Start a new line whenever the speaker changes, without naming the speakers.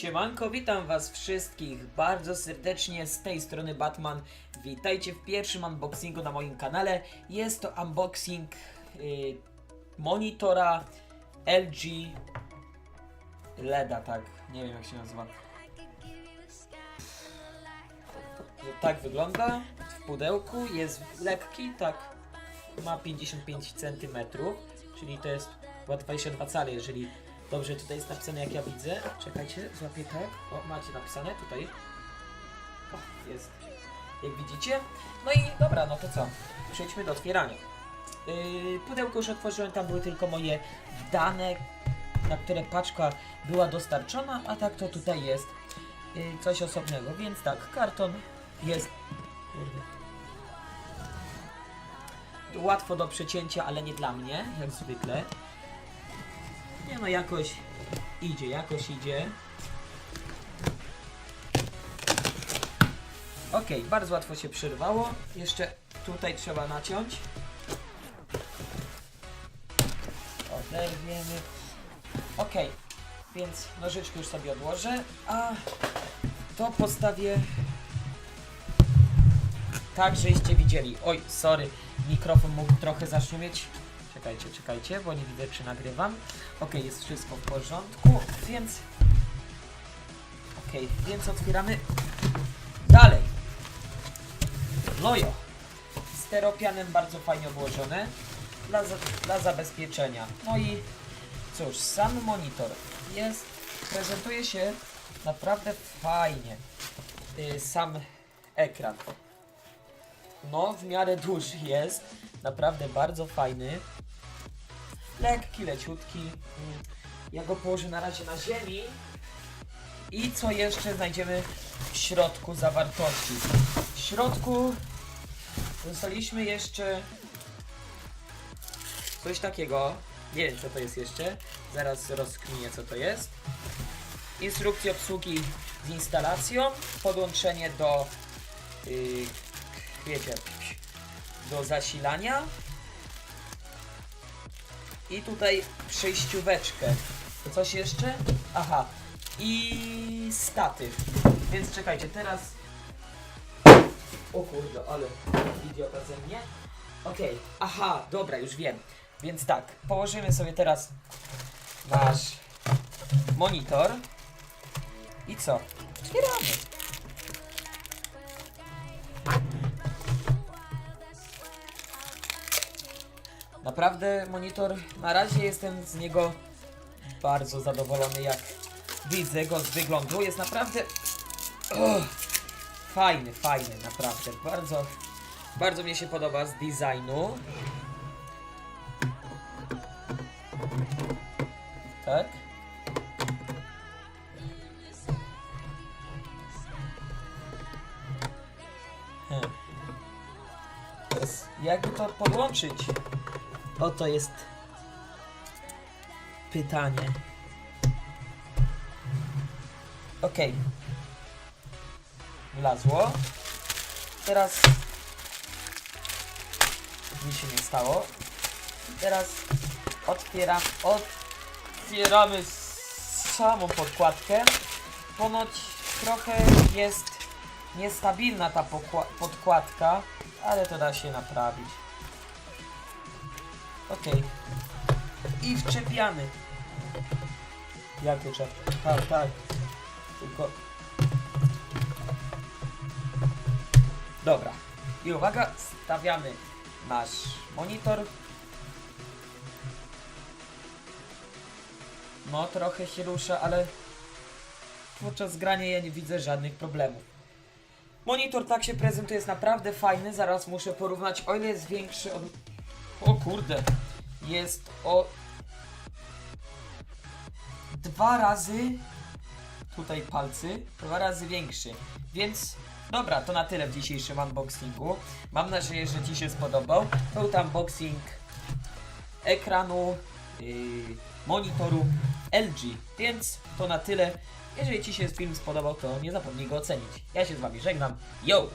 Siemanko, witam was wszystkich bardzo serdecznie z tej strony Batman. Witajcie w pierwszym unboxingu na moim kanale. Jest to unboxing y, monitora LG LEDa, tak, nie wiem jak się nazywa. Tak wygląda w pudełku, jest lekki, tak, ma 55 cm, czyli to jest chyba 22 cale, jeżeli dobrze tutaj jest napisane jak ja widzę. Czekajcie, złapię tak. O, macie napisane tutaj. O, jest. Jak widzicie. No i dobra, no to co? Przejdźmy do otwierania. Yy, pudełko już otworzyłem, tam były tylko moje dane, na które paczka była dostarczona, a tak to tutaj jest yy, coś osobnego, więc tak, karton jest łatwo do przecięcia, ale nie dla mnie, jak zwykle. Nie no, jakoś idzie, jakoś idzie. Ok, bardzo łatwo się przerwało. Jeszcze tutaj trzeba naciąć. Oderwiemy. Ok, więc nożyczkę już sobie odłożę, a to postawię tak, żeście widzieli. Oj, sorry, mikrofon mógł trochę zaszumieć. Czekajcie, czekajcie, bo nie widzę czy nagrywam. Ok, jest wszystko w porządku, więc... Ok, więc otwieramy dalej. Lojo. Steropianem bardzo fajnie obłożone dla, za, dla zabezpieczenia. No i cóż, sam monitor jest, prezentuje się naprawdę fajnie. Y, sam ekran. No, w miarę duży jest. Naprawdę bardzo fajny. Lekki, leciutki. Ja go położę na razie na ziemi. I co jeszcze znajdziemy w środku zawartości? W środku dostaliśmy jeszcze coś takiego. Nie wiem co to jest jeszcze. Zaraz rozkminię co to jest. Instrukcja obsługi z instalacją. Podłączenie do yy, wiecie, do zasilania. I tutaj przejścióweczkę. Coś jeszcze? Aha. I statyw. Więc czekajcie, teraz... O kurde, ale idiota ze mnie. Okej, aha, dobra, już wiem. Więc tak, położymy sobie teraz nasz monitor. I co? Otwieramy. Naprawdę monitor, na razie jestem z niego bardzo zadowolony jak widzę go z wyglądu. Jest naprawdę oh, fajny, fajny, naprawdę. Bardzo, bardzo mi się podoba z designu. Tak. Hmm. Teraz jakby to podłączyć? Oto jest pytanie. Okej. Wlazło. Teraz nic się nie stało. Teraz otwieram, otwieramy samą podkładkę. Ponoć trochę jest niestabilna ta podkładka, ale to da się naprawić. Okej. I wczepiamy. Jak to trzeba? Tak, tak. Tylko... Dobra. I uwaga, stawiamy nasz monitor. No, trochę się rusza, ale podczas grania ja nie widzę żadnych problemów. Monitor tak się prezentuje, jest naprawdę fajny. Zaraz muszę porównać, o ile jest większy od... O kurde. Jest o... Dwa razy... Tutaj palcy. Dwa razy większy. Więc... Dobra, to na tyle w dzisiejszym unboxingu. Mam nadzieję, że Ci się spodobał. Był unboxing ekranu, yy, monitoru LG. Więc to na tyle. Jeżeli Ci się film spodobał, to nie zapomnij go ocenić. Ja się z Wami żegnam. Yo!